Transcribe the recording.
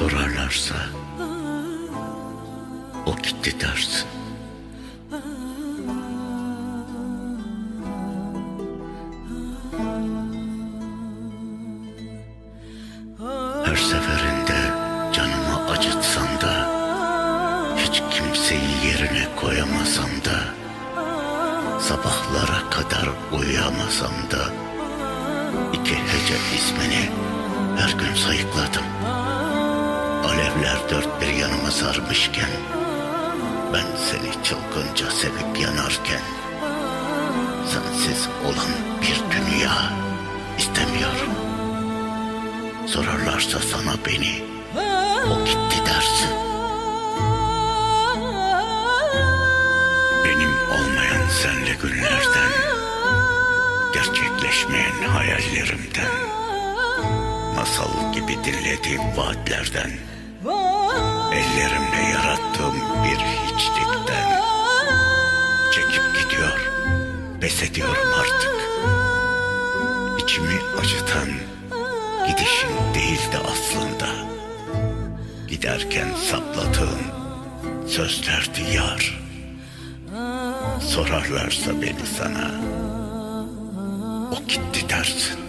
Sorarlarsa o gitti dersin. Her seferinde canımı acıtsam da hiç kimseyi yerine koyamasam da sabahlara kadar uyuyamasam da iki hece ismini her gün sayıkladım. Alevler dört bir yanıma sarmışken ben seni çılgınca sevip yanarken sensiz olan bir dünya istemiyorum. Sorarlarsa sana beni o gitti dersin. Benim olmayan senle günlerden gerçekleşmeyen hayallerimden masal gibi dinlediğim vaatlerden ellerimle yarattığım bir hiçlikten çekip gidiyor pes ediyorum artık. İçimi acıtan gidişin değildi aslında. Giderken sapladığın sözlerdi yar. Sorarlarsa beni sana o gitti dersin